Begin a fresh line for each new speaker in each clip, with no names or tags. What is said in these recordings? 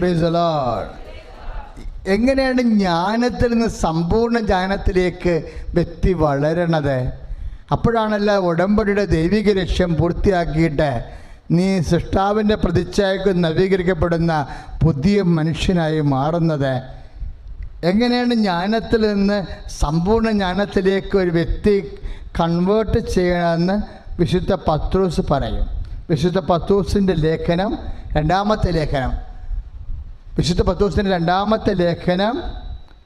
The എങ്ങനെയാണ് ജ്ഞാനത്തിൽ നിന്ന് സമ്പൂർണ ജ്ഞാനത്തിലേക്ക് വ്യക്തി വളരണത്? അപ്പോഴാണല്ലോ ഉടമ്പടിയുടെ ദൈവിക ലക്ഷ്യം പൂർത്തിയാക്കിയിട്ട് നീ സൃഷ്ടാവിന്റെ പ്രതിച്ഛായക്ക് നവീകരിക്കപ്പെടുന്ന പുതിയ മനുഷ്യനായി മാറുന്നത്. എങ്ങനെയാണ് ജ്ഞാനത്തിൽ നിന്ന് സമ്പൂർണ ജ്ഞാനത്തിലേക്ക് ഒരു വ്യക്തി കൺവേർട്ട് ചെയ്യണമെന്ന് വിശുദ്ധ പത്രൂസ് പറയും. വിശുദ്ധ പത്രൂസിന്റെ ലേഖനം രണ്ടാമത്തെ ലേഖനം. വിശുദ്ധ പത്തോസിന്റെ രണ്ടാമത്തെ ലേഖനം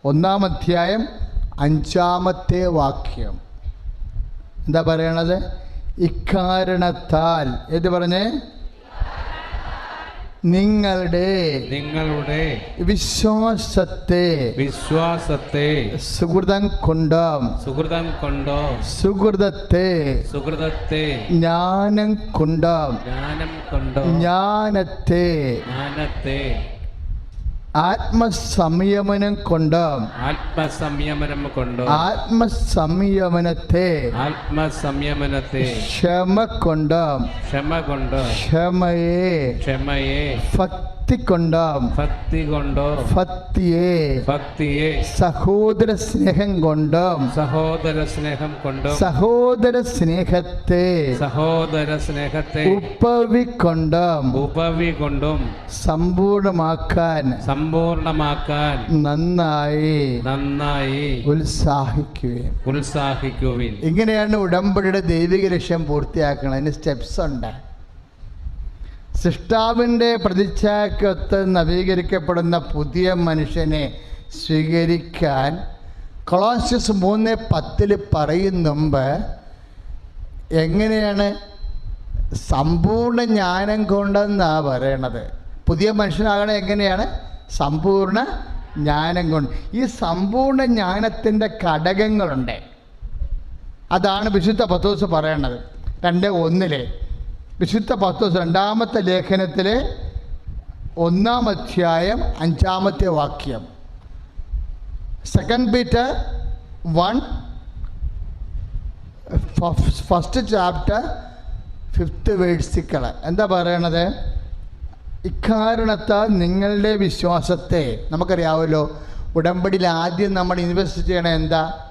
ഒന്നാം അധ്യായം അഞ്ചാമത്തെ വാക്യം. എന്താ പറയണത്? ഇക്കാരണത്താൽ. ഏത് പറഞ്ഞേ? നിങ്ങളുടെ
നിങ്ങളുടെ
വിശ്വാസത്തെ
വിശ്വാസത്തെ
സുഹൃതം കൊണ്ടോ.
സുഹൃതം കൊണ്ടോ.
സുഹൃതത്തെ
സുഹൃതത്തെ
ജ്ഞാനം കൊണ്ടോ.
ജ്ഞാനം കൊണ്ടോ.
ജ്ഞാനത്തെ
ജ്ഞാനത്തെ
ആത്മസംയമനം കൊണ്ട്?
ആത്മസംയമനം കൊണ്ട്?
ആത്മസംയമനത്തെ
ആത്മസംയമനത്തെ
ക്ഷമ കൊണ്ട്?
ക്ഷമ കൊണ്ട്?
ക്ഷമയെ
ക്ഷമയെ
ഭക്തി കൊണ്ടും
ഭക്തി കൊണ്ടോ
ഭക്തിയെ.
ഭക്തിയെ.
സഹോദര സ്നേഹം കൊണ്ടും
സഹോദര സ്നേഹം കൊണ്ടോ
സഹോദര സ്നേഹത്തെ
സഹോദര സ്നേഹത്തെ
ഉപവിക്കൊണ്ടും
ഉപവി കൊണ്ടും
സമ്പൂർണമാക്കാൻ.
സമ്പൂർണമാക്കാൻ.
നന്നായി.
നന്നായി.
ഉത്സാഹിക്കുകയും
ഉത്സാഹിക്കുകയും
ഇങ്ങനെയാണ് ഉടമ്പടിയുടെ ദൈവിക ലക്ഷ്യം പൂർത്തിയാക്കുന്നത് അതിന് സ്റ്റെപ്സ് ഉണ്ട്. സൃഷ്ടാവിന്റെ പ്രതിച്ഛായക്കൊത്ത് നവീകരിക്കപ്പെടുന്ന പുതിയ മനുഷ്യനെ സ്വീകരിക്കാൻ കൊളോസ്യസ് മൂന്ന് പത്തിൽ പറയും മുമ്പ് എങ്ങനെയാണ് സമ്പൂർണ ജ്ഞാനം കൊണ്ടെന്നാണ് പറയണത്. പുതിയ മനുഷ്യനാകണ എങ്ങനെയാണ്? സമ്പൂർണ ജ്ഞാനം കൊണ്ട്. ഈ സമ്പൂർണ ജ്ഞാനത്തിന്റെ ഘടകങ്ങളുണ്ട്. അതാണ് വിശുദ്ധ പത്തോസ് പറയണത്. രണ്ട് ഒന്നിലെ വിശുദ്ധ പത്തോസ് രണ്ടാമത്തെ ലേഖനത്തിലെ ഒന്നാം അധ്യായം അഞ്ചാമത്തെ വാക്യം. Second Peter one first chapter fifth വേഴ്സിക്കൾ എന്താ പറയണത്? ഇക്കാരണത്താൽ നിങ്ങളുടെ വിശ്വാസത്തെ നമുക്കറിയാമല്ലോ ഉടമ്പടിയിൽ ആദ്യം നമ്മൾ ഇൻവെസ്റ്റ് ചെയ്യണത് എന്താ?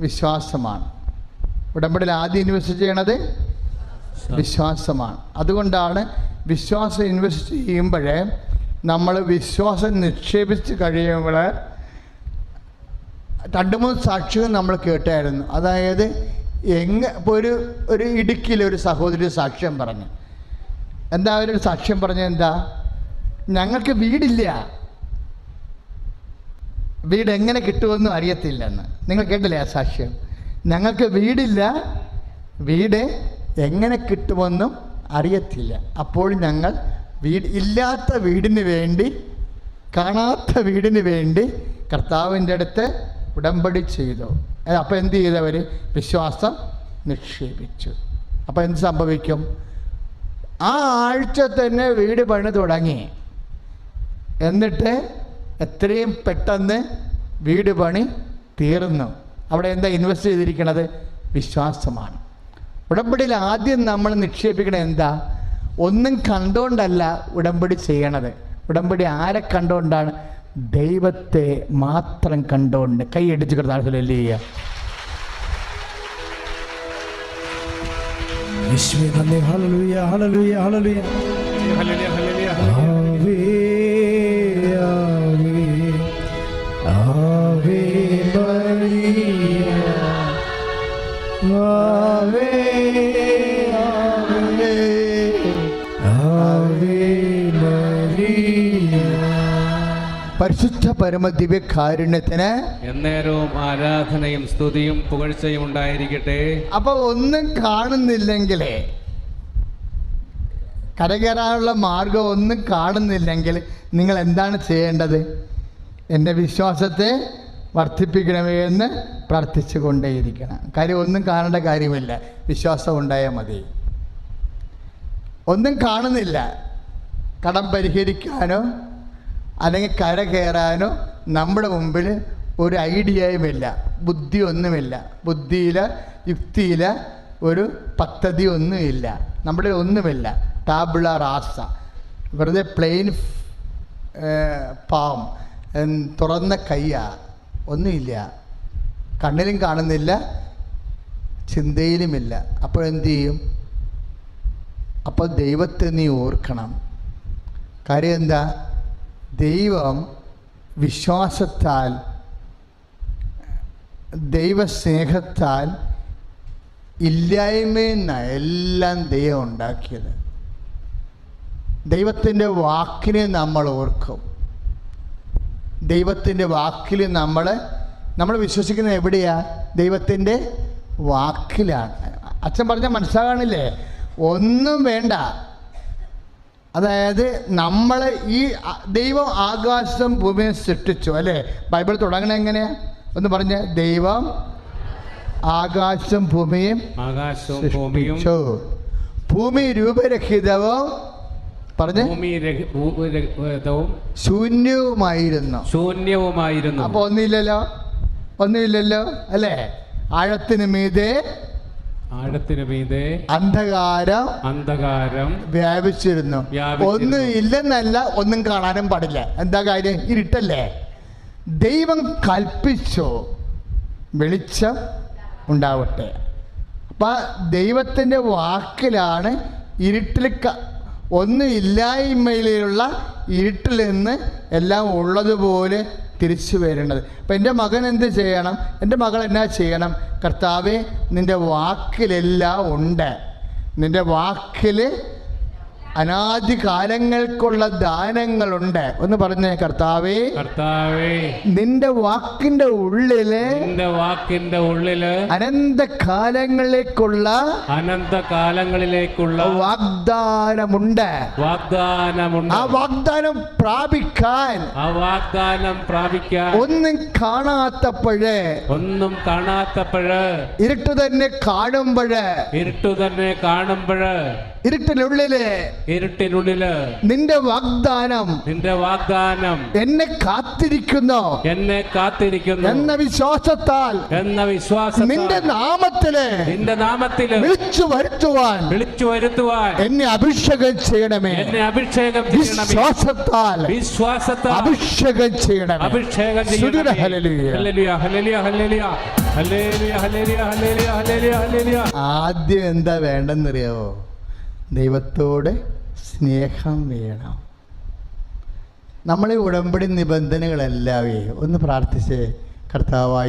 വിശ്വാസമാണ്. ഉടമ്പടിയിൽ ആദ്യം ഇൻവെസ്റ്റ് ചെയ്യണത് വിശ്വാസമാണ്. അതുകൊണ്ടാണ് വിശ്വാസം ഇൻവെസ്റ്റ് ചെയ്യുമ്പോഴേ നമ്മൾ വിശ്വാസം നിക്ഷേപിച്ച് കഴിയുമ്പോൾ രണ്ട് മൂന്ന് സാക്ഷികൾ നമ്മൾ കേട്ടായിരുന്നു. അതായത് എങ്ങ ഇപ്പോൾ ഒരു ഒരു ഇടുക്കിയിലെ ഒരു സഹോദരി സാക്ഷ്യം പറഞ്ഞു. എന്താ അവരൊരു സാക്ഷ്യം പറഞ്ഞത്? എന്താ? ഞങ്ങൾക്ക് വീടില്ല. വീട് എങ്ങനെ കിട്ടുമെന്നും അറിയത്തില്ലെന്ന്. നിങ്ങൾ കേട്ടില്ലേ ആ സാക്ഷ്യം? ഞങ്ങൾക്ക് വീടില്ല. വീട് എങ്ങനെ കിട്ടുമെന്നും അറിയത്തില്ല. അപ്പോൾ ഞങ്ങൾ വീട് ഇല്ലാത്ത വീടിന് വേണ്ടി കാണാത്ത വീടിന് വേണ്ടി കർത്താവിന്റെ അടുത്ത് ഉടമ്പടി ചെയ്തു. അപ്പോൾ എന്ത് ചെയ്തവർ വിശ്വാസം നിക്ഷേപിച്ചു. അപ്പോൾ എന്ത് സംഭവിക്കും? ആ ആഴ്ച തന്നെ വീട് പണി തുടങ്ങി. എന്നിട്ട് എത്രയും പെട്ടെന്ന് വീട് പണി തീർന്നു. അവിടെ എന്താ ഇൻവെസ്റ്റ് ചെയ്തിരിക്കുന്നത് വിശ്വാസമാണ്. ഉടമ്പടിയിൽ ആദ്യം നമ്മൾ നിക്ഷേപിക്കണത് എന്താ? ഒന്നും കണ്ടുകൊണ്ടല്ല ഉടമ്പടി ചെയ്യണത്. ഉടമ്പടി ആരെ കണ്ടുകൊണ്ടാണ് ദൈവത്തെ മാത്രം കണ്ടുകൊണ്ട് കൈയടിച്ച് കിടന്നാളുകളിൽ ചെയ്യുക
ആവേ ആവേ
പരിശുദ്ധ പരമദിവ്യ കാരുണ്യത്തിന്
എന്നേരവും ആരാധനയും സ്തുതിയും പുകഴ്ചയും ഉണ്ടായിരിക്കട്ടെ.
അപ്പൊ ഒന്നും കാണുന്നില്ലെങ്കിലേ കരകയറാനുള്ള മാർഗം ഒന്നും കാണുന്നില്ലെങ്കിൽ നിങ്ങൾ എന്താണ് ചെയ്യേണ്ടത്? എന്റെ വിശ്വാസത്തെ വർദ്ധിപ്പിക്കണമേ എന്ന് പ്രാർത്ഥിച്ചു കൊണ്ടേയിരിക്കണം കാര്യം ഒന്നും കാണേണ്ട കാര്യമില്ല. വിശ്വാസം ഉണ്ടായാൽ മതി. ഒന്നും കാണുന്നില്ല. കടം പരിഹരിക്കാനോ അല്ലെങ്കിൽ കര കയറാനോ നമ്മുടെ മുമ്പിൽ ഒരു ഐഡിയയുമില്ല ബുദ്ധി ഒന്നുമില്ല ബുദ്ധിയില യുക്തിയില ഒരു പദ്ധതി ഒന്നുമില്ല. നമ്മുടെ ഒന്നുമില്ല ടാബിള റാസ വെറുതെ പ്ലെയിൻ പാം തുറന്ന കയ്യാ. ഒന്നുമില്ല. കണ്ണിലും കാണുന്നില്ല ചിന്തയിലുമില്ല. അപ്പോഴെന്ത് ചെയ്യും? അപ്പോൾ ദൈവത്തെ നീ ഓർക്കണം. കാര്യം എന്താ? ദൈവം വിശ്വാസത്താൽ ദൈവസ്നേഹത്താൽ ഇല്ലായ്മയിൽ എല്ലാം ദൈവം ഉണ്ടാക്കിയത്. ദൈവത്തിന്റെ വാക്കിനെ നമ്മൾ ഓർക്കും. ദൈവത്തിന്റെ വാക്കിൽ നമ്മൾ നമ്മൾ വിശ്വസിക്കുന്നത് എവിടെയാണ് ദൈവത്തിന്റെ വാക്കിലാണ്. അച്ഛൻ പറഞ്ഞാൽ മനസ്സിലാകണില്ലേ ഒന്നും വേണ്ട. അതായത് നമ്മൾ ഈ ദൈവം ആകാശം ഭൂമിയെ സൃഷ്ടിച്ചു അല്ലേ? ബൈബിൾ തുടങ്ങണ എങ്ങനെയാ? ഒന്ന് പറഞ്ഞ ദൈവം ആകാശം ഭൂമിയും സൃഷ്ടിച്ചു. ഭൂമി രൂപരഹിതവും പറഞ്ഞു ശൂന്യവുമായിരുന്നു.
ശൂന്യവുമായിരുന്നു.
അപ്പൊ ഒന്നുമില്ലല്ലോ? ഒന്നുമില്ലല്ലോ? അല്ലേ? ആഴത്തിന് മീതെ
ആഴത്തിനു മീതെ
അന്ധകാരം
അന്ധകാരം
വ്യാപിച്ചിരുന്നു. ഒന്നും ഇല്ലെന്നല്ല ഒന്നും കാണാനും പാടില്ല. എന്താ കാര്യം? ഇരുട്ടല്ലേ? ദൈവം കൽപ്പിച്ചോ വെളിച്ചം ഉണ്ടാവട്ടെ. അപ്പം ദൈവത്തിന്റെ വാക്കിലാണ് ഇരുട്ടിൽ ഒന്നും ഇല്ലായ്മയിലുള്ള ഇരുട്ടിൽ നിന്ന് എല്ലാം ഉള്ളതുപോലെ തിരിച്ചു വരേണ്ടത് അപ്പം എന്റെ മകൻ എന്ത് ചെയ്യണം? എന്റെ മകൾ എന്നാ ചെയ്യണം? കർത്താവെ നിന്റെ വാക്കിലെല്ലാം ഉണ്ട്. നിന്റെ വാക്കിൽ അനാദി കാലങ്ങൾക്കുള്ള ദാനങ്ങളുണ്ട്. ഒന്ന് പറഞ്ഞേ കർത്താവേ.
കർത്താവേ.
നിന്റെ വാക്കിന്റെ ഉള്ളിൽ
നിന്റെ വാക്കിന്റെ ഉള്ളിൽ
അനന്ത കാലങ്ങളിലേക്കുള്ള
അനന്ത കാലങ്ങളിലേക്കുള്ള
വാഗ്ദാനമുണ്ട്.
വാഗ്ദാനമുണ്ട്.
ആ വാഗ്ദാനം പ്രാപിക്കാൻ.
ആ വാഗ്ദാനം പ്രാപിക്കാൻ.
ഒന്നും കാണാത്തപ്പോഴേ
ഒന്നും കാണാത്തപ്പോഴ്
ഇരുട്ട് തന്നെ കാണുമ്പോഴ്
ഇരുട്ടു തന്നെ കാണുമ്പോഴ്
ഇരുട്ടിനുള്ളിൽ
ഇരുട്ടിനുള്ളിൽ
നിന്റെ വാഗ്ദാനം
നിന്റെ വാഗ്ദാനം
എന്നെ കാത്തിരിക്കുന്നു.
എന്നെ കാത്തിരിക്കുന്നു.
എന്ന വിശ്വാസത്താൽ
എന്ന വിശ്വാസം
നിന്റെ നാമത്തിൽ
നിന്റെ നാമത്തിൽ
വിളിച്ചു വരുത്തുവാൻ
വിളിച്ചു വരുത്തുവാൻ
എന്നെ അഭിഷേകം ചെയ്യണമേ.
എന്നെ അഭിഷേകം
വിശ്വാസത്താൽ
വിശ്വാസത്താൽ
അഭിഷേകം ചെയ്യണമേ.
അഭിഷേകം ചെയ്യണമേ.
Hallelujah,
hallelujah. Hallelujah, hallelujah, hallelujah, hallelujah, hallelujah.
ആദ്യം എന്താ വേണ്ടെന്നറിയാവോ? ദൈവത്തോട് സ്നേഹം വേണം. നമ്മളെ ഉടമ്പടി നിബന്ധനകളെല്ലാവേ ഒന്ന് പ്രാർത്ഥിച്ചേ. കർത്താവായ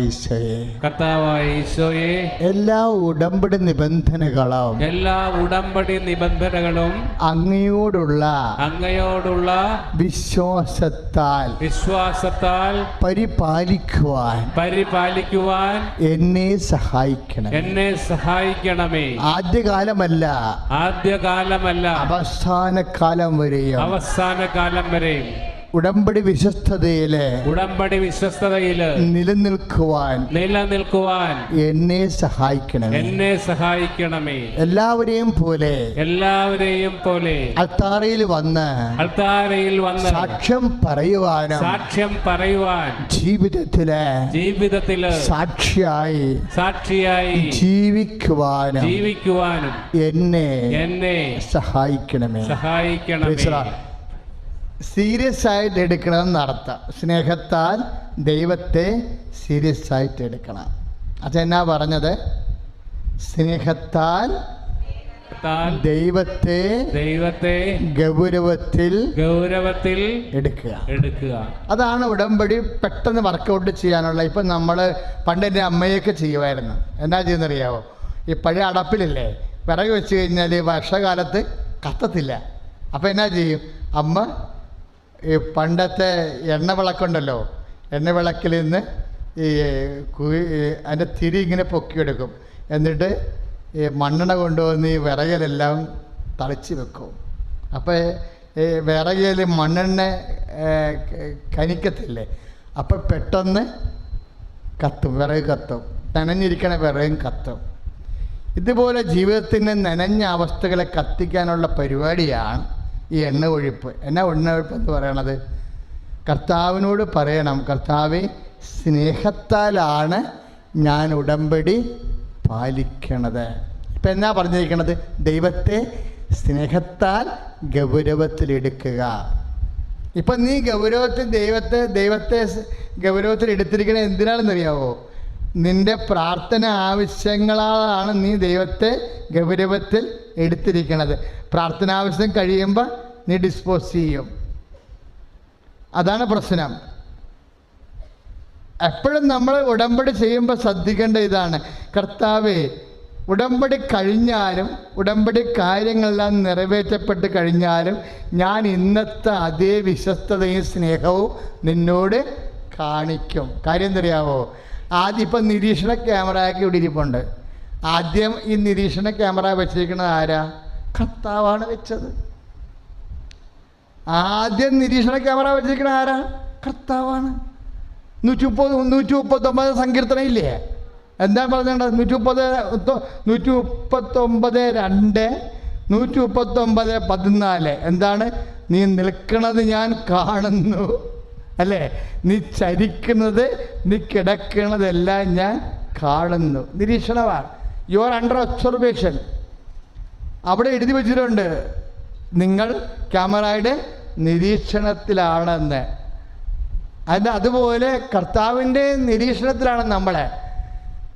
ഈശോയെ. എല്ലാ ഉടമ്പടി നിബന്ധനകളും
എല്ലാ ഉടമ്പടി നിബന്ധനകളും
അങ്ങയോടുള്ള
അങ്ങയോടുള്ള
വിശ്വാസത്താൽ
വിശ്വാസത്താൽ
പരിപാലിക്കുവാൻ
പരിപാലിക്കുവാൻ
എന്നെ സഹായിക്കണം
എന്നെ സഹായിക്കണമേ.
ആദ്യകാലമല്ല.
ആദ്യകാലമല്ല.
അവസാന കാലം വരെയും.
അവസാന കാലം വരെയും.
ഉടമ്പടി വിശ്വസ്തതയിൽ
ഉടമ്പടി വിശ്വസ്തതയിൽ
നിലനിൽക്കുവാൻ
നിലനിൽക്കുവാൻ
എന്നെ സഹായിക്കണം
എന്നെ സഹായിക്കണമേ.
എല്ലാവരെയും പോലെ
എല്ലാവരെയും പോലെ
അൾത്താറയിൽ വന്ന്
അൾത്താരയിൽ വന്ന്
സാക്ഷ്യം പറയുവാനും
സാക്ഷ്യം പറയുവാൻ
ജീവിതത്തിൽ
ജീവിതത്തിൽ
സാക്ഷിയായി
സാക്ഷിയായി
ജീവിക്കുവാനും
ജീവിക്കുവാനും
എന്നെ
എന്നെ
സഹായിക്കണമേ.
സഹായിക്കണമേ.
സീരിയസ് ആയിട്ട് എടുക്കണം അർത്ഥം. സ്നേഹത്താൽ ദൈവത്തെ സീരിയസ് ആയിട്ട് എടുക്കണം. അതെന്നാ പറഞ്ഞത്? സ്നേഹത്താൽ ദൈവത്തെ
ദൈവത്തെ
ഗൗരവത്തിൽ
ഗൗരവത്തിൽ
എടുക്കുക.
എടുക്കുക.
അതാണ് ഉടമ്പടി പെട്ടെന്ന് വർക്കൗട്ട് ചെയ്യാനുള്ള. ഇപ്പം നമ്മൾ പണ്ട് എന്റെ അമ്മയൊക്കെ ചെയ്യുമായിരുന്നു. എന്നാ ചെയ്യുന്നറിയാവോ? ഈ പഴയ അടപ്പിലില്ലേ? വിറക് വെച്ച് കഴിഞ്ഞാൽ വർഷകാലത്ത് കത്തത്തില്ല. അപ്പം എന്നാ ചെയ്യും? അമ്മ ഈ പണ്ടത്തെ എണ്ണ വിളക്കുണ്ടല്ലോ എണ്ണ വിളക്കിൽ നിന്ന് ഈ അതിന്റെ തിരി ഇങ്ങനെ പൊക്കിയെടുക്കും. എന്നിട്ട് ഈ മണ്ണെണ്ണ കൊണ്ടുവന്ന് ഈ വിറകിലെല്ലാം തളിച്ച് വെക്കും. അപ്പോൾ ഈ വിറകിൽ മണ്ണെണ്ണ കനിക്കത്തില്ലേ അപ്പം പെട്ടെന്ന് കത്തും വിറക് കത്തും നനഞ്ഞിരിക്കണ വിറകും കത്തും ഇതുപോലെ ജീവിതത്തിന്റെ നനഞ്ഞ അവസ്ഥകളെ കത്തിക്കാനുള്ള പരിപാടിയാണ് ഈ എണ്ണ ഒഴിപ്പ്. എന്നാ എണ്ണ ഒഴിപ്പ് എന്ന് പറയണത്? കർത്താവിനോട് പറയണം കർത്താവെ സ്നേഹത്താലാണ് ഞാൻ ഉടമ്പടി പാലിക്കണത്. ഇപ്പം എന്നാ പറഞ്ഞിരിക്കണത്? ദൈവത്തെ സ്നേഹത്താൽ ഗൗരവത്തിലെടുക്കുക ഇപ്പം നീ ഗൗരവത്തിൽ ദൈവത്തെ ദൈവത്തെ ഗൗരവത്തിൽ എടുത്തിരിക്കണത് എന്തിനാണെന്നറിയാവോ നിന്റെ പ്രാർത്ഥന ആവശ്യങ്ങളാണ് നീ ദൈവത്തെ ഗൗരവത്തിൽ എടുത്തിരിക്കണത്. പ്രാർത്ഥനാവശ്യം കഴിയുമ്പോൾ നീ ഡിസ്പോസ് ചെയ്യും. അതാണ് പ്രശ്നം. എപ്പോഴും നമ്മൾ ഉടമ്പടി ചെയ്യുമ്പോൾ ശ്രദ്ധിക്കേണ്ട ഇതാണ്. കർത്താവേ ഉടമ്പടി കഴിഞ്ഞാലും ഉടമ്പടി കാര്യങ്ങളെല്ലാം നിറവേറ്റപ്പെട്ട് കഴിഞ്ഞാലും ഞാൻ ഇന്നത്തെ അതേ വിശ്വസ്തതയും സ്നേഹവും നിന്നോട് കാണിക്കും. കാര്യം എന്തറിയാവോ? ആദ്യം ഇപ്പം നിരീക്ഷണ ക്യാമറയൊക്കെ ഇവിടെ ഇരിപ്പുണ്ട്. ആദ്യം ഈ നിരീക്ഷണ ക്യാമറ വെച്ചിരിക്കുന്നത് ആരാ? കർത്താവാണ് വെച്ചത്. ആദ്യം നിരീക്ഷണ ക്യാമറ വെച്ചിരിക്കുന്നത് ആരാ? കർത്താവാണ്. നൂറ്റി മുപ്പത് നൂറ്റി മുപ്പത്തൊമ്പത് സങ്കീർത്തനം ഇല്ലേ എന്താ പറഞ്ഞത് നൂറ്റി മുപ്പത് നൂറ്റി മുപ്പത്തൊമ്പത് രണ്ട് നൂറ്റി മുപ്പത്തൊമ്പത് പതിനാല്. എന്താണ്? നീ നിൽക്കുന്നത് ഞാൻ കാണുന്നു. അല്ലേ? നീ ചരിക്കുന്നത് നീ കിടക്കുന്നതെല്ലാം ഞാൻ കാണുന്നു. നിരീക്ഷണമാണ്. യു ആർ അണ്ടർ ഒബ്സർവേഷൻ അവിടെ എഴുതി വെച്ചിട്ടുണ്ട് നിങ്ങൾ ക്യാമറയുടെ നിരീക്ഷണത്തിലാണെന്ന്. അത് അതുപോലെ കർത്താവിന്റെ നിരീക്ഷണത്തിലാണ് നമ്മളെ.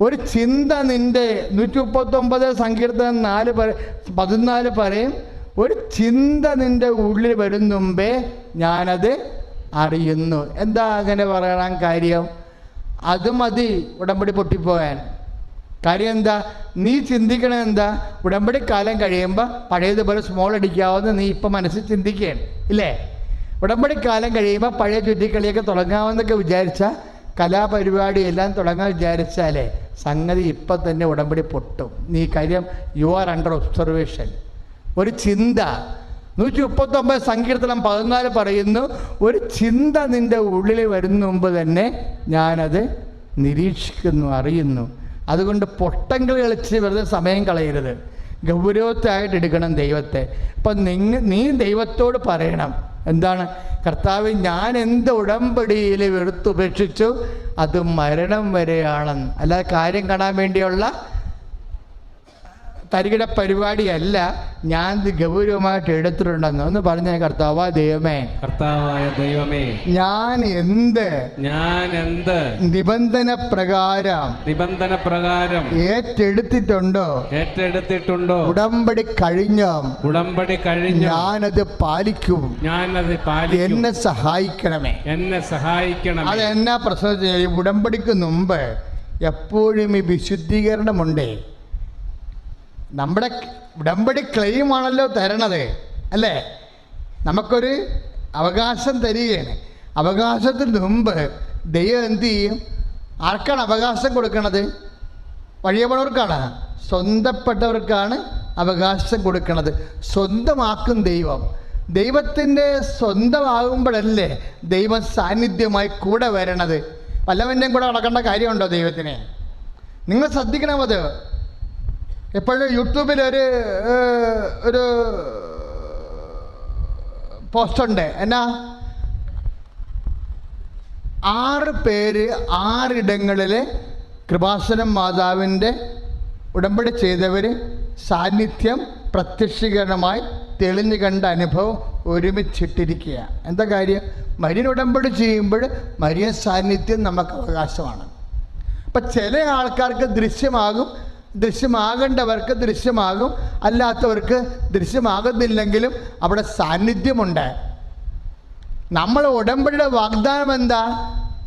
ഒരു ചിന്ത നിന്റെ നൂറ്റി മുപ്പത്തൊമ്പത് സങ്കീർത്തനം നാല് പറ പതിനാല് പറയും ഒരു ചിന്ത നിന്റെ ഉള്ളിൽ വരും മുമ്പേ ഞാനത് അറിയുന്നു. എന്താ അങ്ങനെ പറയാൻ കാര്യം? അത് മതി ഉടമ്പടി പൊട്ടിപ്പോകാൻ. കാര്യം എന്താ? നീ ചിന്തിക്കണത് എന്താ? ഉടമ്പടി കാലം കഴിയുമ്പോൾ പഴയതുപോലെ സ്മോൾ അടിക്കാവുന്ന നീ ഇപ്പം മനസ്സിൽ ചിന്തിക്കുകയാണ് ഇല്ലേ? ഉടമ്പടി കാലം കഴിയുമ്പോൾ പഴയ ചുറ്റിക്കളിയൊക്കെ തുടങ്ങാമെന്നൊക്കെ വിചാരിച്ചാൽ കലാപരിപാടി എല്ലാം തുടങ്ങാൻ വിചാരിച്ചാലേ സംഗതി ഇപ്പം തന്നെ ഉടമ്പടി പൊട്ടും. നീ കാര്യം യു ആർ അണ്ടർ ഒബ്സർവേഷൻ ഒരു ചിന്ത നൂറ്റി മുപ്പത്തൊമ്പത് സങ്കീർത്തനം പതിനാല് പറയുന്നു ഒരു ചിന്ത നിന്റെ ഉള്ളിൽ വരുന്ന മുമ്പ് തന്നെ ഞാനത് നിരീക്ഷിക്കുന്നു അറിയുന്നു. അതുകൊണ്ട് പൊട്ടങ്ങൾ കളിച്ച് വെറുതെ സമയം കളയരുത്. ഗൗരവത്തായിട്ട് എടുക്കണം ദൈവത്തെ. അപ്പം നിങ്ങ നീ ദൈവത്തോട് പറയണം. എന്താണ്? കർത്താവ് ഞാൻ എന്ത് ഉടമ്പടിയിൽ വെറുത്തുപേക്ഷിച്ചു അത് മരണം വരെയാണെന്ന്. അല്ലാതെ കാര്യം കാണാൻ വേണ്ടിയുള്ള തരികിട പരിപാടിയല്ല ഞാൻ ഇത് ഗൗരവമായിട്ട് എടുത്തിട്ടുണ്ടെന്ന് ഒന്ന് പറഞ്ഞ കർത്താവ ദൈവമേ.
കർത്താവായ ദൈവമേ.
ഞാൻ എന്ത്?
ഞാൻ എന്ത്?
നിബന്ധന പ്രകാരം
നിബന്ധന പ്രകാരം
ഏറ്റെടുത്തിട്ടുണ്ടോ?
ഏറ്റെടുത്തിട്ടുണ്ടോ?
ഉടമ്പടി കഴിഞ്ഞോ?
ഉടമ്പടി കഴിഞ്ഞു?
ഞാനത് പാലിക്കും.
ഞാനത് പാലിക്കും.
എന്നെ സഹായിക്കണമേ.
എന്നെ സഹായിക്കണം
അത് എന്നാ പ്രശ്നം ഉടമ്പടിക്ക് മുമ്പ് എപ്പോഴും ഈ വിശുദ്ധീകരണമുണ്ടേ. നമ്മുടെ ഉടമ്പടി ക്ലെയിമാണല്ലോ തരണത് അല്ലേ? നമുക്കൊരു അവകാശം തരികയാണ്. അവകാശത്തിന് മുമ്പ് ദൈവം എന്ത് ചെയ്യും? ആർക്കാണ് അവകാശം കൊടുക്കണത്? വഴിയപ്പണവർക്കാണ് സ്വന്തപ്പെട്ടവർക്കാണ് അവകാശം കൊടുക്കണത്. സ്വന്തമാക്കും ദൈവം. ദൈവത്തിന്റെ സ്വന്തമാകുമ്പോഴല്ലേ ദൈവം സാന്നിധ്യമായി കൂടെ വരണത്? വല്ലവന്റെയും കൂടെ നടക്കേണ്ട കാര്യമുണ്ടോ ദൈവത്തിന്? നിങ്ങൾ ശ്രദ്ധിക്കണം അത് എപ്പോഴും യൂട്യൂബിൽ ഒരു ഒരു പോസ്റ്റുണ്ട് എന്നാ? ആറ് പേര് ആറിടങ്ങളിൽ കൃപാസനം മാതാവിന്റെ ഉടമ്പടി ചെയ്തവർ സാന്നിധ്യം പ്രത്യക്ഷീകരണമായി തെളിഞ്ഞു കണ്ട അനുഭവം ഒരുമിച്ചിട്ടിരിക്കുക എന്താ കാര്യം? മരിയൻ ഉടമ്പടി ചെയ്യുമ്പോൾ മരിയൻ സാന്നിധ്യം നമുക്ക് അവകാശമാണ്. അപ്പം ചില ആൾക്കാർക്ക് ദൃശ്യമാകും ദൃശ്യമാകേണ്ടവർക്ക് ദൃശ്യമാകും അല്ലാത്തവർക്ക് ദൃശ്യമാകുന്നില്ലെങ്കിലും അവിടെ സാന്നിധ്യമുണ്ട്. നമ്മൾ ഉടമ്പടിയുടെ വാഗ്ദാനം എന്താ?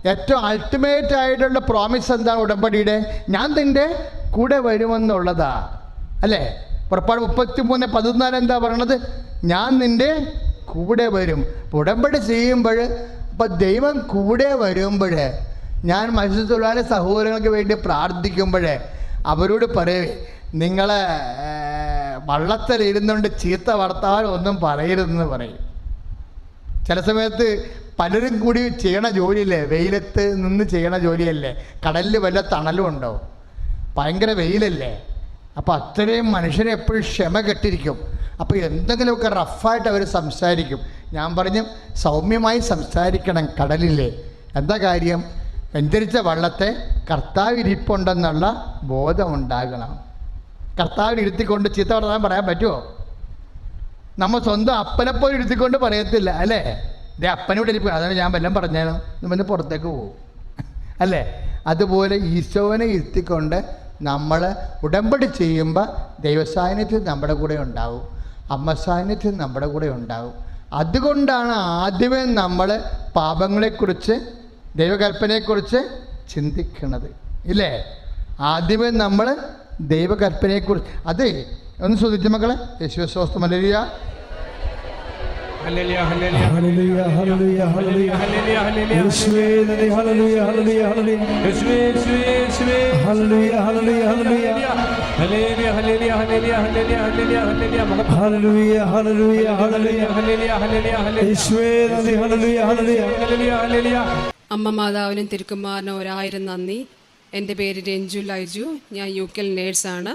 ഏറ്റവും അൾട്ടിമേറ്റ് ആയിട്ടുള്ള പ്രോമിസ് എന്താ ഉടമ്പടിയുടെ? ഞാൻ നിന്റെ കൂടെ വരുമെന്നുള്ളതാ. അല്ലേ? പുറപ്പാട് മുപ്പത്തി മൂന്ന് പതിനാല് എന്താ പറയണത്? ഞാൻ നിന്റെ കൂടെ വരും. ഉടമ്പടി ചെയ്യുമ്പോൾ ഇപ്പം ദൈവം കൂടെ വരുമ്പോൾ ഞാൻ മത്സ്യത്തൊഴിലാളി സഹോദരങ്ങൾക്ക് വേണ്ടി പ്രാർത്ഥിക്കുമ്പോൾ അവരോട് പറയേ നിങ്ങളെ വള്ളത്തിലിരുന്നുകൊണ്ട് ചീത്ത വർത്താനം ഒന്നും പറയരുതെന്ന് പറയും. ചില സമയത്ത് പലരും കൂടി ചെയ്യണ ജോലിയല്ലേ? വെയിലത്ത് നിന്ന് ചെയ്യണ ജോലിയല്ലേ? കടലിൽ വല്ല തണലും ഉണ്ടോ? ഭയങ്കര വെയിലല്ലേ? അപ്പോൾ അത്രയും മനുഷ്യരെ എപ്പോഴും ക്ഷമ കെട്ടിരിക്കും. അപ്പോൾ എന്തെങ്കിലുമൊക്കെ റഫായിട്ട് അവർ സംസാരിക്കും. ഞാൻ പറഞ്ഞു സൗമ്യമായി സംസാരിക്കണം കടലിലെ. എന്താ കാര്യം? വെഞ്ചരിച്ച വള്ളത്തെ കർത്താവിരിപ്പുണ്ടെന്നുള്ള ബോധമുണ്ടാകണം. കർത്താവിന് ഇരുത്തിക്കൊണ്ട് ചീത്ത വർത്തമാനം പറയാൻ പറ്റുമോ നമ്മൾ സ്വന്തം അപ്പനെപ്പോലും ഇരുത്തിക്കൊണ്ട് പറയത്തില്ല അല്ലേ? ദേ അപ്പനോട് ഇരിക്കും അതാണ് ഞാൻ വല്ലതും പറഞ്ഞാലും നമ്മൾ പുറത്തേക്ക് പോകും അല്ലേ? അതുപോലെ ഈശോനെ ഇരുത്തിക്കൊണ്ട് നമ്മൾ ഉടമ്പടി ചെയ്യുമ്പോൾ ദൈവസാന്നിധ്യം നമ്മുടെ കൂടെ ഉണ്ടാവും. അമ്മ സാന്നിധ്യം നമ്മുടെ കൂടെ ഉണ്ടാവും. അതുകൊണ്ടാണ് ആദ്യമേ നമ്മൾ പാപങ്ങളെക്കുറിച്ച് ദൈവകൽപ്പനയെക്കുറിച്ച് ചിന്തിക്കുന്നത് ഇല്ലേ ആദ്യമേ നമ്മൾ ദൈവകൽപ്പനയെക്കുറിച്ച് അതെ ഒന്ന് ശ്രദ്ധിച്ച മക്കളെ യേശുസ്വസ്ഥ മലരിയ
ഹല്ലേലൂയ
അമ്മ മാതാവിനും തിരുക്കുമാറിനും ഒരായിരം നന്ദി. എന്റെ പേര് രഞ്ജു ലൈജു. ഞാൻ യു കെൽ നേഴ്സാണ്.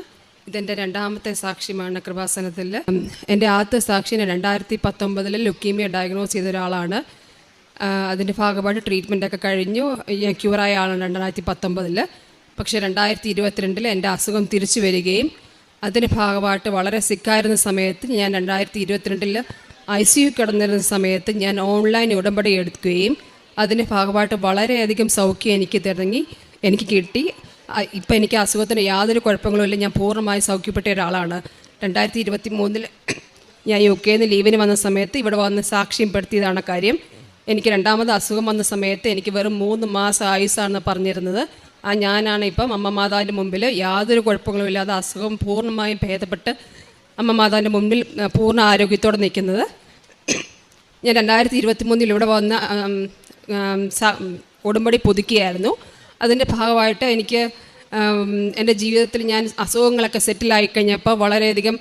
ഇതെന്റെ രണ്ടാമത്തെ സാക്ഷ്യമാണ് കൃപാസനത്തിൽ. എന്റെ ആദ്യത്തെ സാക്ഷിനെ രണ്ടായിരത്തി പത്തൊമ്പതിൽ ലുക്കീമിയ ഡയഗ്നോസ് ചെയ്ത ഒരാളാണ്. അതിന്റെ ഭാഗമായിട്ട് ട്രീറ്റ്മെന്റൊക്കെ കഴിഞ്ഞു. ഞാൻ ക്യൂറായ ആളാണ് രണ്ടായിരത്തി പത്തൊമ്പതിൽ പക്ഷേ രണ്ടായിരത്തി ഇരുപത്തിരണ്ടിൽ എന്റെ അസുഖം തിരിച്ചു വരികയും അതിന്റെ ഭാഗമായിട്ട് വളരെ സിക്കായിരുന്ന സമയത്ത് ഞാൻ രണ്ടായിരത്തി ഇരുപത്തിരണ്ടിൽ ഐ സി യു കിടന്നിരുന്ന സമയത്ത് ഞാൻ ഓൺലൈൻ ഉടമ്പടി എടുക്കുകയും അതിന്റെ ഭാഗമായിട്ട് വളരെയധികം സൗഖ്യം എനിക്ക് തുടങ്ങി എനിക്ക് കിട്ടി. ഇപ്പം എനിക്ക് അസുഖത്തിന് യാതൊരു കുഴപ്പങ്ങളും ഇല്ല. ഞാൻ പൂർണമായി സൗഖ്യപ്പെട്ട ഒരാളാണ്. രണ്ടായിരത്തി ഇരുപത്തി മൂന്നിൽ ഞാൻ യു കെയിൽ നിന്ന് ലീവിന് വന്ന സമയത്ത് ഇവിടെ വന്ന് സാക്ഷ്യപ്പെടുത്തിയതാണ് കാര്യം. എനിക്ക് രണ്ടാമത് അസുഖം വന്ന സമയത്ത് എനിക്ക് വെറും മൂന്ന് മാസം ആയുസാണെന്ന് പറഞ്ഞിരുന്നത്. ആ ഞാനാണ് ഇപ്പം അമ്മ മാതാവിന്റെ മുമ്പിൽ യാതൊരു കുഴപ്പങ്ങളും ഇല്ലാതെ അസുഖം പൂർണമായും ഭേദപ്പെട്ട് അമ്മ മാതാവിന്റെ മുമ്പിൽ പൂർണ ആരോഗ്യത്തോടെ നിൽക്കുന്നത്. ഞാൻ രണ്ടായിരത്തി ഇരുപത്തി മൂന്നിൽ ഇവിടെ വന്ന ഉടമ്പടി പുതുക്കിയായിരുന്നു. അതിന്റെ ഭാഗമായിട്ട് എനിക്ക് എന്റെ ജീവിതത്തിൽ ഞാൻ അസുഖങ്ങളൊക്കെ സെറ്റിലായി കഴിഞ്ഞപ്പോൾ വളരെയധികം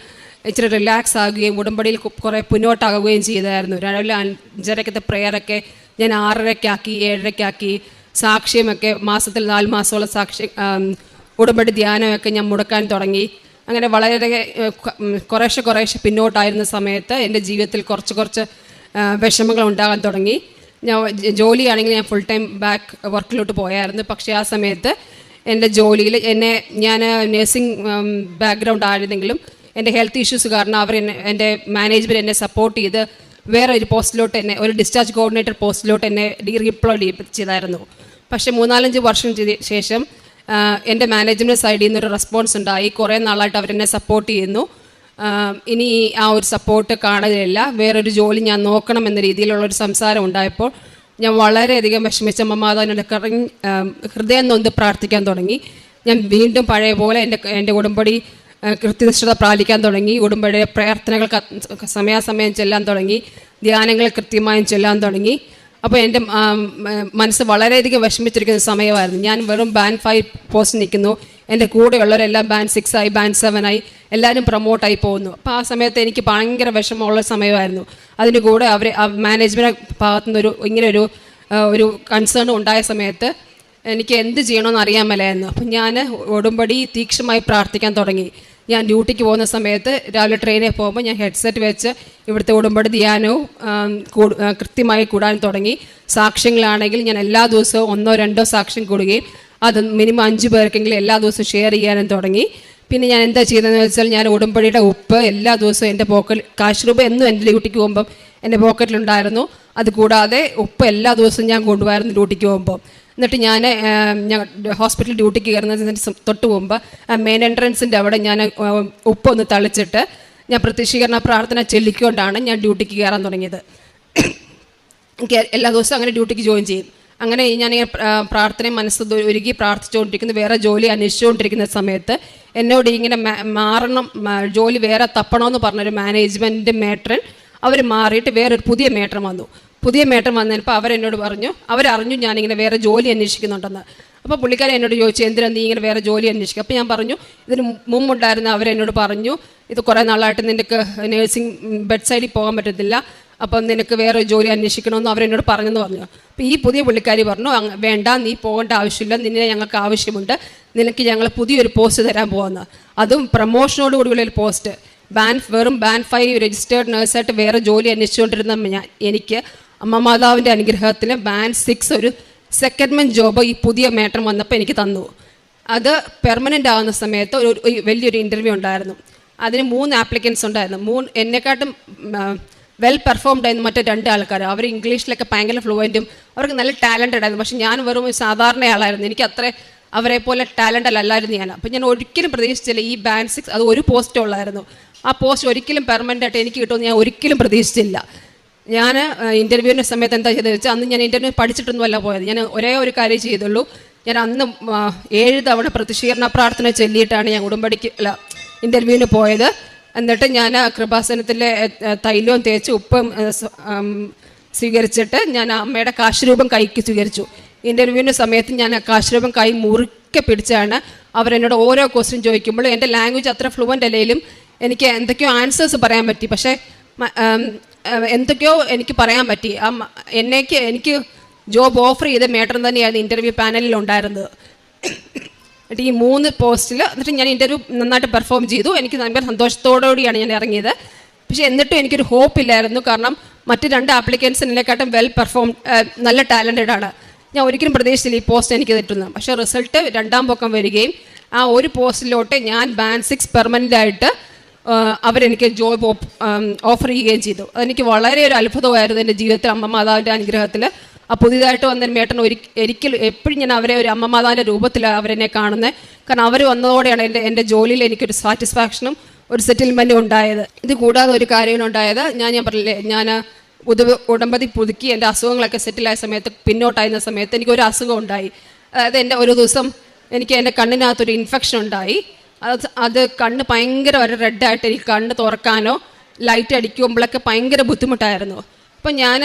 ഇച്ചിരി റിലാക്സ് ആകുകയും ഉടമ്പടിയിൽ കുറേ മുന്നോട്ടാകുകയും ചെയ്തായിരുന്നു. രാവിലെ അഞ്ചരക്കത്തെ പ്രെയറൊക്കെ ഞാൻ ആറരയ്ക്കാക്കി ഏഴരയ്ക്കാക്കി സാക്ഷ്യമൊക്കെ മാസത്തിൽ നാല് മാസമുള്ള സാക്ഷി ഉടമ്പടി ധ്യാനമൊക്കെ ഞാൻ മുടക്കാൻ തുടങ്ങി. അങ്ങനെ വളരെ കുറേശ്ശെ കുറേശ്ശെ പിന്നോട്ടായിരുന്ന സമയത്ത് എന്റെ ജീവിതത്തിൽ കുറച്ച് കുറച്ച് വിഷമങ്ങൾ ഉണ്ടാകാൻ തുടങ്ങി. ഞാൻ ജോലിയാണെങ്കിൽ ഞാൻ ഫുൾ ടൈം ബാക്ക് വർക്കിലോട്ട് പോയായിരുന്നു. പക്ഷേ ആ സമയത്ത് എന്റെ ജോലിയിൽ എന്നെ ഞാൻ നേഴ്സിംഗ് ബാക്ക്ഗ്രൗണ്ട് ആയിരുന്നെങ്കിലും എന്റെ ഹെൽത്ത് ഇഷ്യൂസ് കാരണം അവർ എന്നെ എന്റെ മാനേജ്മെന്റ് എന്നെ സപ്പോർട്ട് ചെയ്ത് വേറെ ഒരു പോസ്റ്റിലോട്ട് എന്നെ ഒരു ഡിസ്ചാർജ് കോർഡിനേറ്റർ പോസ്റ്റിലോട്ട് എന്നെ റീപ്ലോയ് ചെയ്തായിരുന്നു. പക്ഷേ മൂന്നാലഞ്ച് വർഷം ശേഷം എന്റെ മാനേജ്മെന്റ് സൈഡിൽ നിന്നൊരു റെസ്പോൺസ് ഉണ്ടായി. കുറേ നാളായിട്ട് അവരെന്നെ സപ്പോർട്ട് ചെയ്യുന്നു. ഇനി ആ ഒരു സപ്പോർട്ട് കാണലില്ല. വേറൊരു ജോലി ഞാൻ നോക്കണം എന്ന രീതിയിലുള്ള ഒരു സംസാരം ഉണ്ടായപ്പോൾ ഞാൻ വളരെയധികം വിഷമിച്ച മാതാവിനോട് കറങ്ങി ഹൃദയം നൊന്ത് പ്രാർത്ഥിക്കാൻ തുടങ്ങി. ഞാൻ വീണ്ടും പഴയ പോലെ എന്റെ എന്റെ ഉടമ്പടി കൃത്യനിഷ്ഠത പാലിക്കാൻ തുടങ്ങി. ഉടമ്പടിയുടെ പ്രാർത്ഥനകൾ സമയാസമയം ചെല്ലാൻ തുടങ്ങി. ധ്യാനങ്ങൾ കൃത്യമായും ചെല്ലാൻ തുടങ്ങി. അപ്പോൾ എന്റെ മനസ്സ് വളരെയധികം വിഷമിച്ചിരിക്കുന്ന സമയമായിരുന്നു. ഞാൻ വെറും ബാൻ ഫൈവ് പോസ്റ്റ് നിൽക്കുന്നു. എന്റെ കൂടെയുള്ളവരെല്ലാം ബാൻഡ് സിക്സ് ആയി ബാൻഡ് സെവൻ ആയി എല്ലാവരും പ്രൊമോട്ടായി പോകുന്നു. അപ്പോൾ ആ സമയത്ത് എനിക്ക് ഭയങ്കര വിഷമമുള്ള സമയമായിരുന്നു. അതിന്റെ കൂടെ അവർ മാനേജ്മെന്റ് ഭാഗത്തുനിന്ന് ഒരു ഇങ്ങനെ ഒരു ഒരു കൺസേൺ ഉണ്ടായ സമയത്ത് എനിക്ക് എന്ത് ചെയ്യണമെന്ന് അറിയാൻ മേലായിരുന്നു. അപ്പം ഞാൻ ഉടമ്പടി തീക്ഷണമായി പ്രാർത്ഥിക്കാൻ തുടങ്ങി. ഞാൻ ഡ്യൂട്ടിക്ക് പോകുന്ന സമയത്ത് രാവിലെ ട്രെയിനിൽ പോകുമ്പോൾ ഞാൻ ഹെഡ്സെറ്റ് വെച്ച് ഇവിടുത്തെ ഉടമ്പടി ധ്യാനവും കൃത്യമായി കൂടാൻ തുടങ്ങി. സാക്ഷ്യങ്ങളാണെങ്കിൽ ഞാൻ എല്ലാ ദിവസവും ഒന്നോ രണ്ടോ സാക്ഷ്യം കൂടുകയും അത് മിനിമം അഞ്ച് പേർക്കെങ്കിലും എല്ലാ ദിവസവും ഷെയർ ചെയ്യാനും തുടങ്ങി. പിന്നെ ഞാൻ എന്താ ചെയ്തതെന്ന് വെച്ചാൽ ഞാൻ ഉടമ്പടിയുടെ ഉപ്പ് എല്ലാ ദിവസവും എന്റെ പോക്കറ്റ് കാശ് രൂപ എന്നും എന്റെ ഡ്യൂട്ടിക്ക് പോകുമ്പം എന്റെ പോക്കറ്റിലുണ്ടായിരുന്നു അതുകൂടാതെ ഉപ്പ് എല്ലാ ദിവസവും ഞാൻ കൊണ്ടുപോയിരുന്നു ഡ്യൂട്ടിക്ക് പോകുമ്പോൾ എന്നിട്ട് ഞാൻ ഞാൻ ഹോസ്പിറ്റൽ ഡ്യൂട്ടിക്ക് കയറുന്നതിന് തൊട്ട് മുമ്പ് മെയിൻ എൻട്രൻസിന്റെ അവിടെ ഞാൻ ഉപ്പ് ഉപ്പൊന്ന് തളിച്ചിട്ട് ഞാൻ പ്രത്യക്ഷീകരണ പ്രാർത്ഥന ചൊല്ലിക്കൊണ്ടാണ് ഞാൻ ഡ്യൂട്ടിക്ക് കയറാൻ തുടങ്ങിയത്. എല്ലാ ദിവസവും അങ്ങനെ ഡ്യൂട്ടിക്ക് ജോയിൻ ചെയ്യും. അങ്ങനെ പ്ര- പ്രാർത്ഥനയും മനസ്സ് ഒരുക്കി പ്രാർത്ഥിച്ചുകൊണ്ടിരിക്കുന്നു. വേറെ ജോലി അന്വേഷിച്ചുകൊണ്ടിരിക്കുന്ന സമയത്ത് എന്നോട് ഇങ്ങനെ മാറണം ജോലി വേറെ തപ്പണമെന്ന് പറഞ്ഞൊരു മാനേജ്മെന്റ് മേട്രൻ അവർ മാറിയിട്ട് വേറൊരു പുതിയ മേട്രൻ വന്നു. പുതിയ മേട്ടം വന്നപ്പോൾ അവരെന്നോട് പറഞ്ഞു അവരറിഞ്ഞു ഞാനിങ്ങനെ വേറെ ജോലി അന്വേഷിക്കുന്നുണ്ടെന്ന്. അപ്പോൾ പുള്ളിക്കാരൻ എന്നോട് ചോദിച്ചു എന്തിനാ നീ ഇങ്ങനെ വേറെ ജോലി അന്വേഷിക്കുക? അപ്പോൾ ഞാൻ പറഞ്ഞു ഇതിന് മുമ്പുണ്ടായിരുന്ന അവരെന്നോട് പറഞ്ഞു ഇത് കുറേ നാളായിട്ട് നിനക്ക് നേഴ്സിംഗ് ബെഡ് സൈഡിൽ പോകാൻ പറ്റത്തില്ല. അപ്പം നിനക്ക് വേറെ ജോലി അന്വേഷിക്കണമെന്ന് അവരെന്നോട് പറഞ്ഞെന്ന് പറഞ്ഞു. അപ്പോൾ ഈ പുതിയ പുള്ളിക്കാരി പറഞ്ഞു വേണ്ട നീ പോകേണ്ട ആവശ്യമില്ല നിന്നെ ഞങ്ങൾക്ക് ആവശ്യമുണ്ട്. നിനക്ക് ഞങ്ങൾ പുതിയൊരു പോസ്റ്റ് തരാൻ പോകുന്നത് അതും പ്രമോഷനോട് കൂടിയുള്ള ഒരു പോസ്റ്റ്. ബാൻ വെറും ബാൻ ഫൈവ് രജിസ്റ്റേർഡ് നേഴ്സായിട്ട് വേറെ ജോലി അന്വേഷിച്ചുകൊണ്ടിരുന്ന ഞാൻ എനിക്ക് അമ്മ മാതാവിന്റെ അനുഗ്രഹത്തിൽ ബാൻ സിക്സ് ഒരു സെക്കൻഡ്മെന്റ് ജോബ് ഈ പുതിയ മേട്ടം വന്നപ്പോൾ എനിക്ക് തന്നു. അത് പെർമനന്റ് ആകുന്ന സമയത്ത് ഒരു വലിയൊരു ഇന്റർവ്യൂ ഉണ്ടായിരുന്നു. അതിന് മൂന്ന് ആപ്ലിക്കൻസ് ഉണ്ടായിരുന്നു. മൂന്ന് എന്നെക്കാട്ടും വെൽ പെർഫോംഡ് ആയിരുന്നു മറ്റേ രണ്ട് ആൾക്കാർ അവർ ഇംഗ്ലീഷിലൊക്കെ ഭയങ്കര ഫ്ലുവന്റും അവർക്ക് നല്ല ടാലന്റഡ് ആയിരുന്നു. പക്ഷെ ഞാൻ വെറും ഒരു സാധാരണ ആളായിരുന്നു. എനിക്ക് അത്ര അവരെ പോലെ ടാലന്റ് അല്ലായിരുന്നു ഞാൻ. അപ്പം ഞാൻ ഒരിക്കലും പ്രതീക്ഷിച്ചില്ല ഈ ബാൻഡ് സിക്സ് അത് ഒരു പോസ്റ്റ് ഉള്ളായിരുന്നു. ആ പോസ്റ്റ് ഒരിക്കലും പെർമനന്റ് ആയിട്ട് എനിക്ക് കിട്ടുമെന്ന് ഞാൻ ഒരിക്കലും പ്രതീക്ഷിച്ചില്ല. ഞാൻ ഇന്റർവ്യൂവിന്റെ സമയത്ത് എന്താ ചെയ്തത് വെച്ചാൽ അന്ന് ഞാൻ ഇന്റർവ്യൂ പഠിച്ചിട്ടൊന്നുമല്ല പോയത്. ഞാൻ ഒരേ ഒരു കാര്യം ചെയ്തുള്ളൂ. ഞാൻ അന്ന് ഏഴ് തവണ പ്രതിഷേധ പ്രാർത്ഥന ചൊല്ലിയിട്ടാണ് ഞാൻ ഉടമ്പടിക്ക് ഇന്റർവ്യൂവിന് പോയത്. എന്നിട്ട് ഞാൻ ആ കൃപാസനത്തിലെ തൈലവും തേച്ച് ഉപ്പും സ്വീകരിച്ചിട്ട് ഞാൻ അമ്മയുടെ കാശ്രൂപം കൈക്ക് സ്വീകരിച്ചു. ഇന്റർവ്യൂവിന്റെ സമയത്ത് ഞാൻ ആ കാശുരൂപം കൈ മുറുക്കെ പിടിച്ചാണ് അവരെന്നോട് ഓരോ ക്വസ്റ്റ്യൻ ചോദിക്കുമ്പോൾ എന്റെ ലാംഗ്വേജ് അത്ര ഫ്ലുവന്റ് അല്ലെങ്കിലും എനിക്ക് എന്തൊക്കെയോ ആൻസേഴ്സ് പറയാൻ പറ്റി. പക്ഷേ എന്തൊക്കെയോ എനിക്ക് പറയാൻ പറ്റി. ആ എന്നേക്ക് എനിക്ക് ജോബ് ഓഫർ ചെയ്ത മേട്ടർ തന്നെയായിരുന്നു ഇന്റർവ്യൂ പാനലിൽ ഉണ്ടായിരുന്നത്. എന്നിട്ട് ഈ മൂന്ന് പോസ്റ്റിൽ എന്നിട്ട് ഞാൻ ഇന്റർവ്യൂ നന്നായിട്ട് പെർഫോം ചെയ്തു. എനിക്ക് ഭയങ്കര സന്തോഷത്തോടുകൂടിയാണ് ഞാൻ ഇറങ്ങിയത്. പക്ഷേ എന്നിട്ടും എനിക്കൊരു ഹോപ്പ് ഇല്ലായിരുന്നു. കാരണം മറ്റ് രണ്ട് ആപ്ലിക്കൻസിനെക്കാട്ടും വെൽ പെർഫോം നല്ല ടാലന്റഡ് ആണ്. ഞാൻ ഒരിക്കലും പ്രതീക്ഷിച്ചില്ല ഈ പോസ്റ്റ് എനിക്ക് തെറ്റുന്നു പക്ഷേ റിസൾട്ട് രണ്ടാം പൊക്കം വരികയും ആ ഒരു പോസ്റ്റിലോട്ട് ഞാൻ ബാൻ സിക്സ് പെർമനന്റ് ആയിട്ട് അവരെനിക്ക് ജോബ് ഓഫർ ചെയ്യുകയും ചെയ്തു. അതെനിക്ക് വളരെ ഒരു അത്ഭുതമായിരുന്നു എന്റെ ജീവിതത്തിൽ അമ്മ മാതാവിന്റെ അനുഗ്രഹത്തിൽ ആ പുതിയതായിട്ട് വന്ന മേട്ടൻ ഒരി ഒരിക്കലും എപ്പോഴും ഞാൻ അവരെ ഒരു അമ്മമാതാന്റെ രൂപത്തിലാണ് അവരെന്നെ കാണുന്നത് കാരണം അവർ വന്നതോടെയാണ് എന്റെ എന്റെ ജോലിയിൽ എനിക്കൊരു സാറ്റിസ്ഫാക്ഷനും ഒരു സെറ്റിൽമെന്റും ഉണ്ടായത്. ഇത് കൂടാതെ ഒരു കാര്യം ഉണ്ടായത് ഞാൻ ഞാൻ പറഞ്ഞില്ലേ ഞാൻ ഉദ ഉടമ്പതി പുതുക്കി എന്റെ അസുഖങ്ങളൊക്കെ സെറ്റിലായ സമയത്ത് പിന്നോട്ടായിരുന്ന സമയത്ത് എനിക്ക് ഒരു അസുഖം ഉണ്ടായി. അതായത് എന്റെ ഒരു ദിവസം എനിക്ക് എന്റെ കണ്ണിനകത്തൊരു ഇൻഫെക്ഷൻ ഉണ്ടായി. അത് അത് കണ്ണ് ഭയങ്കര ഒരു റെഡായിട്ട് എനിക്ക് കണ്ണ് തുറക്കാനോ ലൈറ്റ് അടിക്കുമ്പോഴൊക്കെ ഭയങ്കര ബുദ്ധിമുട്ടായിരുന്നു. അപ്പം ഞാൻ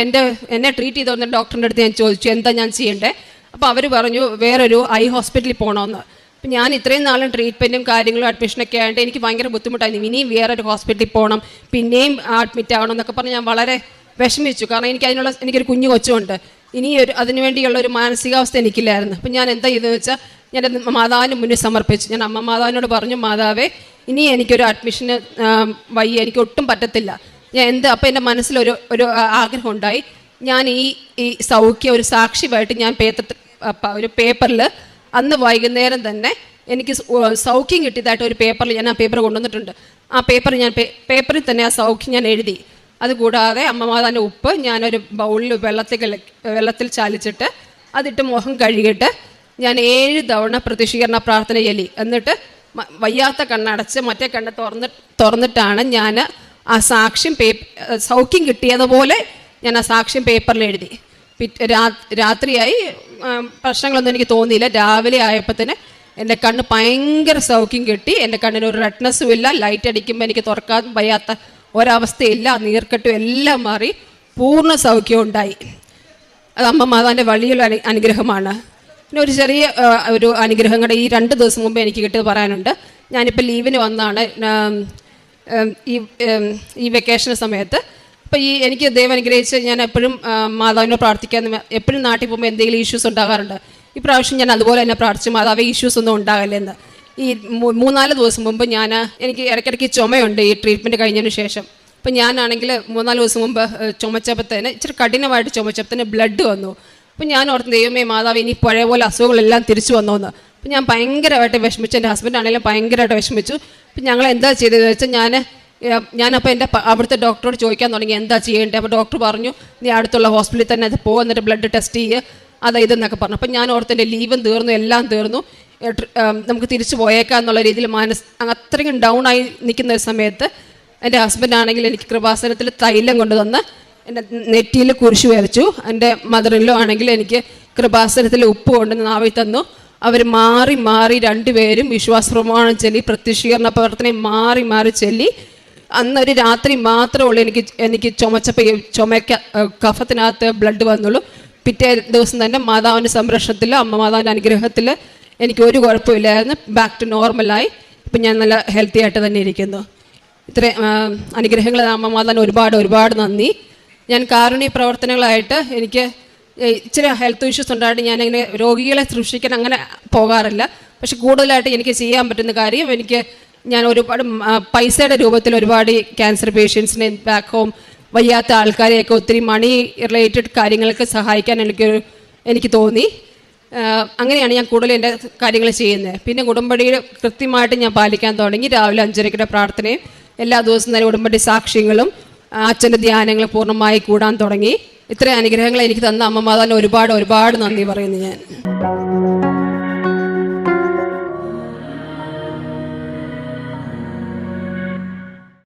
എന്റെ എന്നെ ട്രീറ്റ് ചെയ്ത് വന്ന ഡോക്ടറിന്റെ അടുത്ത് ഞാൻ ചോദിച്ചു എന്താ ഞാൻ ചെയ്യേണ്ടത് അപ്പോൾ അവർ പറഞ്ഞു വേറൊരു ഐ ഹോസ്പിറ്റലിൽ പോകണമെന്ന് അപ്പം ഞാൻ ഇത്രയും നാളും ട്രീറ്റ്മെന്റും കാര്യങ്ങളും അഡ്മിഷനൊക്കെ ആയിട്ട് എനിക്ക് ഭയങ്കര ബുദ്ധിമുട്ടായിരുന്നു. ഇനിയും വേറൊരു ഹോസ്പിറ്റലിൽ പോകണം പിന്നെയും അഡ്മിറ്റ് ആവണം എന്നൊക്കെ പറഞ്ഞ് ഞാൻ വളരെ വിഷമിച്ചു. കാരണം എനിക്ക് അതിനുള്ള എനിക്കൊരു കുഞ്ഞു കൊച്ചുണ്ട്. ഇനി ഒരു അതിനു വേണ്ടിയുള്ള ഒരു മാനസികാവസ്ഥ എനിക്കില്ലായിരുന്നു. അപ്പം ഞാൻ എന്താ ചെയ്തെന്ന് വെച്ചാൽ ഞാൻ മാതാവിന് മുന്നിൽ സമർപ്പിച്ചു. ഞാൻ അമ്മ മാതാവിനോട് പറഞ്ഞു മാതാവേ ഇനി എനിക്കൊരു അഡ്മിഷന് വയ്യ എനിക്ക് ഒട്ടും പറ്റത്തില്ല. ഞാൻ എന്ത് അപ്പം എന്റെ മനസ്സിലൊരു ഒരു ആഗ്രഹം ഉണ്ടായി ഞാൻ ഈ ഈ സൗഖ്യം ഒരു സാക്ഷിയായിട്ട് ഞാൻ പേപ്പർ ഒരു പേപ്പറിൽ അന്ന് വൈകുന്നേരം തന്നെ എനിക്ക് സൗഖ്യം കിട്ടിയതായിട്ട് ഒരു പേപ്പറിൽ ഞാൻ ആ പേപ്പർ കൊണ്ടുവന്നിട്ടുണ്ട്. ആ പേപ്പർ ഞാൻ പേപ്പറിൽ തന്നെ ആ സൗഖ്യം ഞാൻ എഴുതി. അതുകൂടാതെ അമ്മമാതാന്റെ ഉപ്പ് ഞാനൊരു ബൗളിൽ വെള്ളത്തിൽ വെള്ളത്തിൽ ചാലിച്ചിട്ട് അതിട്ട് മുഖം കഴുകിയിട്ട് ഞാൻ ഏഴ് തവണ പ്രതിഷീകരണ പ്രാർത്ഥന ചൊല്ലി എന്നിട്ട് വയ്യാത്ത കണ്ണടച്ച് മറ്റേ കണ്ണ് തുറന്നിട്ട് തുറന്നിട്ടാണ് ഞാൻ ആ സാക്ഷ്യം പേപ്പ സൗഖ്യം കിട്ടിയതുപോലെ ഞാൻ ആ സാക്ഷ്യം പേപ്പറിൽ എഴുതി. രാത്രിയായി പ്രശ്നങ്ങളൊന്നും എനിക്ക് തോന്നിയില്ല. രാവിലെ ആയപ്പോൾ തന്നെ എന്റെ കണ്ണ് ഭയങ്കര സൗഖ്യം കിട്ടി. എന്റെ കണ്ണിന് ഒരു റെഡ്നെസ്സും ഇല്ല. ലൈറ്റ് അടിക്കുമ്പോൾ എനിക്ക് തുറക്കാൻ വയ്യാത്ത ഒരവസ്ഥയില്ല. നീർക്കെട്ടും എല്ലാം മാറി പൂർണ സൗഖ്യം ഉണ്ടായി. അത് അമ്മ മാതാവിന്റെ വഴിയുള്ള അനു അനുഗ്രഹമാണ്. പിന്നെ ഒരു ചെറിയ ഒരു അനുഗ്രഹം കൂടെ ഈ രണ്ട് ദിവസം മുമ്പ് എനിക്ക് കിട്ടിയത് പറയാനുണ്ട്. ഞാനിപ്പോൾ ലീവിന് വന്നാണ്. ഈ ഈ വെക്കേഷൻ സമയത്ത്. അപ്പോൾ ഈ എനിക്ക് ദൈവം അനുഗ്രഹിച്ച് ഞാൻ എപ്പോഴും മാതാവിനോട് പ്രാർത്ഥിക്കാൻ എപ്പോഴും നാട്ടിൽ പോകുമ്പോൾ എന്തെങ്കിലും ഇഷ്യൂസ് ഉണ്ടാകാറുണ്ട്? ഈ പ്രാവശ്യം ഞാൻ അതുപോലെ തന്നെ പ്രാർത്ഥിച്ചു മാതാവ് ഇഷ്യൂസ് ഒന്നും ഉണ്ടാകില്ലെന്ന് ഈ മൂന്നാൽ ദിവസം മുമ്പ് ഞാൻ എനിക്ക് ഇടയ്ക്കിടയ്ക്ക് ചുമയുണ്ട് ഈ ട്രീറ്റ്മെന്റ് കഴിഞ്ഞതിന് ശേഷം. അപ്പം ഞാനാണെങ്കിൽ മൂന്നാൽ ദിവസം മുമ്പ് ചുമച്ചപ്പത്തേന് ഇച്ചിരി കഠിനമായിട്ട് ചുമച്ചപ്പത്തേന് ബ്ലഡ് വന്നു. അപ്പം ഞാൻ ഓർത്ത് ദൈവമേ മാതാവ് ഇനി പഴയ പോലെ അസുഖങ്ങളെല്ലാം തിരിച്ചു വന്നോന്ന്. അപ്പം ഞാൻ ഭയങ്കരമായിട്ട് വിഷമിച്ചു. എന്റെ ഹസ്ബൻഡ് ആണെങ്കിലും ഭയങ്കരമായിട്ട് വിഷമിച്ചു. അപ്പം ഞങ്ങൾ എന്താ ചെയ്തതെന്ന് വെച്ചാൽ ഞാൻ ഞാനപ്പോൾ എന്റെ അവിടുത്തെ ഡോക്ടറോട് ചോദിക്കാൻ തുടങ്ങി. എന്താ ചെയ്യേണ്ടത്? അപ്പോൾ ഡോക്ടർ പറഞ്ഞു നീ അടുത്തുള്ള ഹോസ്പിറ്റലിൽ തന്നെ അത് പോകുന്നിട്ട് ബ്ലഡ് ടെസ്റ്റ് ചെയ്യുക അതാ ഇതെന്നൊക്കെ പറഞ്ഞു. അപ്പം ഞാൻ ഓർത്ത് എന്റെ ലീവും തീർന്നു എല്ലാം തീർന്നു. നമുക്ക് തിരിച്ചു പോയേക്കാം എന്നുള്ള രീതിയിൽ മനസ്സ് അത്രയും ഡൗൺ ആയി നിൽക്കുന്ന ഒരു സമയത്ത് എന്റെ ഹസ്ബൻഡ് ആണെങ്കിൽ എനിക്ക് കൃപാസനത്തിൽ തൈലം കൊണ്ടുതന്ന് എന്റെ നെറ്റിയിൽ കുരിശു വരച്ചു. എന്റെ മദറിലോ ആണെങ്കിൽ എനിക്ക് കൃപാസനത്തിൽ ഉപ്പ് കൊണ്ടുവന്ന് നാവിൽ തന്നു. അവർ മാറി മാറി രണ്ടുപേരും വിശ്വാസ പ്രമാണം ചൊല്ലി പ്രത്യക്ഷീകരണ പ്രവർത്തനം മാറി മാറി ചൊല്ലി. അന്നൊരു രാത്രി മാത്രമേ ഉള്ളൂ എനിക്ക് എനിക്ക് ചുമച്ചപ്പോൾ ചുമക്ക കഫത്തിനകത്ത് ബ്ലഡ് വന്നുള്ളൂ. പിറ്റേ ദിവസം തന്നെ മാതാവിന്റെ സംരക്ഷണത്തിൽ അമ്മ മാതാവിന്റെ അനുഗ്രഹത്തിൽ എനിക്ക് ഒരു കുഴപ്പമില്ലായിരുന്നു. ബാക്ക് ടു നോർമലായി ഇപ്പം ഞാൻ നല്ല ഹെൽത്തി ആയിട്ട് തന്നെ ഇരിക്കുന്നു. ഇത്ര അനുഗ്രഹങ്ങൾ അമ്മ മാതാവിന് ഒരുപാട് ഒരുപാട് നന്ദി. ഞാൻ കാരുണ്യ പ്രവർത്തനങ്ങളായിട്ട് എനിക്ക് ഇച്ചിരി ഹെൽത്ത് ഇഷ്യൂസ് ഉണ്ടായിട്ട് ഞാൻ ഞാനിങ്ങനെ രോഗികളെ സൃഷ്ടിക്കാൻ അങ്ങനെ പോകാറില്ല. പക്ഷെ കൂടുതലായിട്ട് എനിക്ക് ചെയ്യാൻ പറ്റുന്ന കാര്യം എനിക്ക് ഞാൻ ഒരുപാട് പൈസയുടെ രൂപത്തിൽ ഒരുപാട് ക്യാൻസർ പേഷ്യൻസിനെ ബാക്ക് ഹോം വയ്യാത്ത ആൾക്കാരെയൊക്കെ ഒത്തിരി മണി റിലേറ്റഡ് കാര്യങ്ങൾക്ക് സഹായിക്കാൻ എനിക്ക് എനിക്ക് തോന്നി. അങ്ങനെയാണ് ഞാൻ കൂടുതൽ എന്റെ കാര്യങ്ങൾ ചെയ്യുന്നത്. പിന്നെ ഉടമ്പടിയിൽ കൃത്യമായിട്ട് ഞാൻ പാലിക്കാൻ തുടങ്ങി. രാവിലെ അഞ്ചരയ്ക്കുടെ പ്രാർത്ഥനയും എല്ലാ ദിവസവും തന്നെ കുടുംബടി സാക്ഷ്യങ്ങളും അച്ഛന്റെ ധ്യാനങ്ങൾ പൂർണമായി കൂടാൻ തുടങ്ങി. ഇത്രയും അനുഗ്രഹങ്ങൾ എനിക്ക് തന്ന അമ്മമാതാലും ഒരുപാട് ഒരുപാട് നന്ദി പറയുന്നു ഞാൻ.